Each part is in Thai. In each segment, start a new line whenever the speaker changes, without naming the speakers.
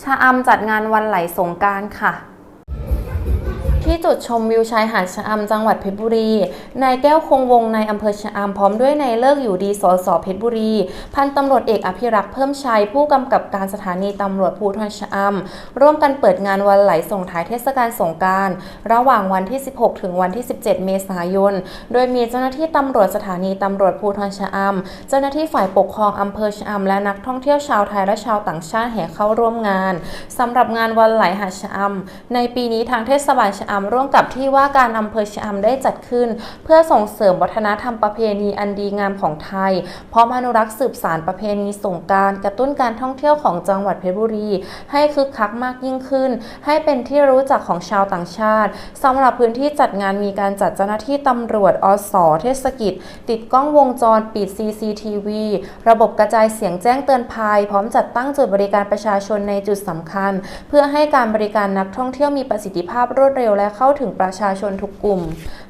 ชะอำจัดงานวันไหลสงการค่ะ ที่จุดชมวิวชายหาดชะอำจังหวัดเพชรบุรี นายแก้วคงวงในอำเภอชะอำพร้อมด้วยนายเลิกอยู่ดีสสเพชรบุรี พันตำรวจเอกอภิรักษ์เพิ่มชัยผู้กำกับการสถานีตำรวจภูธรชะอำร่วมกันเปิดงานวันไหลส่งท้ายเทศกาลสงการระหว่างวันที่ 16 ถึงวันที่ 17 เมษายน โดยมีเจ้าหน้าที่ตำรวจสถานีตำรวจภูธรชะอำเจ้าหน้าที่ฝ่ายปกครองอำเภอชะอำและนักท่องเที่ยวชาวไทยและชาวต่างชาติแห่เข้าร่วมงานสำหรับงานวันไหลหาดชะอำในปีนี้ทางเทศบาลชะอำร่วมกับที่ว่าการอำเภอชะอำได้จัดขึ้น เพื่อส่งเสริมวัฒนธรรมประเพณีอันดีงามของไทยพร้อมอนุรักษ์สืบสานประเพณีสงการกระตุ้นการท่องเที่ยวของจังหวัดเพชรบุรี ให้คึกคักมากยิ่งขึ้น ให้เป็นที่รู้จักของชาวต่างชาติสำหรับพื้นที่จัดงานมีการจัดเจ้าหน้าที่ตำรวจอสเทศกิจ ติดกล้องวงจรปิด CCTV ระบบกระจายเสียงแจ้งเตือนภัย พร้อมจัดตั้งจุดบริการประชาชนในจุดสำคัญ เพื่อให้การบริการนักท่องเที่ยวมีประสิทธิภาพรวดเร็วและและเข้าถึงประชาชนทุกกลุ่ม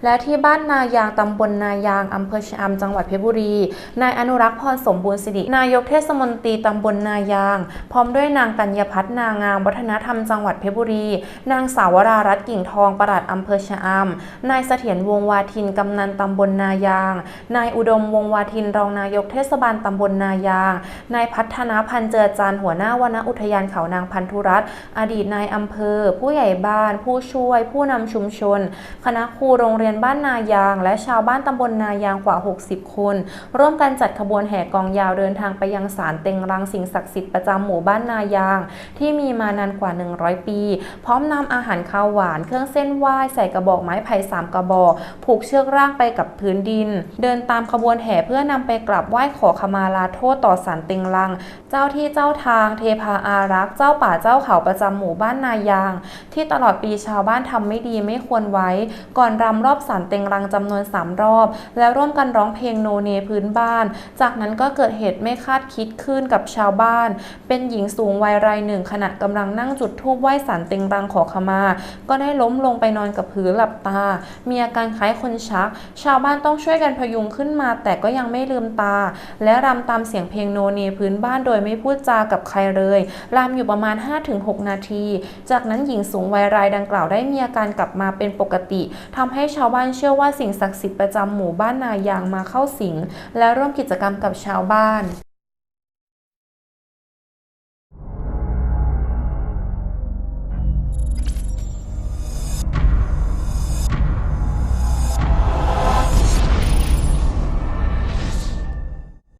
และที่บ้านนายางตำบลนายางอำเภอชะอำจังหวัดเพชรบุรีนายอนุรักษ์พรสมบูรณ์สิรินายกเทศมนตรีตำบลนายาง พร้อมด้วยนางกัญญพัฒนางามวัฒนธรรมจังหวัดเพชรบุรี นางสาวรารัตน์กิ่งทองประหลัดอำเภอชะอำนายเสถียรวงวาทินกำนันตำบลนายาง นายอุดมวงวาทินรองนายกเทศบาลตำบลนายาง นายพัฒนาพันเจอจานหัวหน้าวนอุทยานเขานางพันธุรัตน์อดีตนายอำเภอ ผู้ใหญ่บ้าน ผู้ช่วยผูู้้นำชุมชน คณะครูโรงเรียนบ้านนายาง และชาวบ้านตำบลนายางกว่า 60 คน ร่วมกันจัดขบวนแห่กองยาวเดินทางไปยังศาลเต็งรังสิ่งศักดิ์สิทธิ์ประจำหมู่บ้านนายาง ที่มีมานานกว่า 100 ปี พร้อมนำอาหารข้าวหวาน เครื่องเส้นไหว้ใส่กระบอกไม้ไผ่สามกระบอกผูกเชือกร่างไปกับพื้นดิน เดินตามขบวนแห่เพื่อนำไปกราบไหว้ขอขมาลาโทษต่อศาลเต็งรัง เจ้าที่เจ้าทางเทพาอารักษ์เจ้าป่าเจ้าเขาประจำหมู่บ้านนายาง ที่ตลอดปีชาวบ้านทำไม่ดีไม่ควรไว้ ก่อนรำรอบศาลเต็งรังจำนวน 3 รอบ แล้วร่วมกันร้องเพลงโนเนพื้นบ้าน จากนั้นก็เกิดเหตุไม่คาดคิดขึ้นกับชาวบ้าน เป็นหญิงสูงวัยรายหนึ่งขณะกำลังนั่งจุดธูปไหว้ศาลเต็งรังขอขมา ก็ได้ล้มลงไปนอนกับพื้นหลับตา มีอาการคล้ายคนชัก ชาวบ้านต้องช่วยกันพยุงขึ้นมา แต่ก็ยังไม่ลืมตา และรำตามเสียงเพลงโนเนพื้นบ้านโดยไม่พูดจากับใครเลยรำอยู่ประมาณ 5-6 นาที จากนั้นหญิงสูงวัยรายดังกล่าวได้มีอาการกลับมาเป็นปกติทำให้ชาวบ้านเชื่อว่าสิ่งศักดิ์สิทธิ์ประจำหมู่บ้านนายางมาเข้าสิง และร่วมกิจกรรมกับชาวบ้าน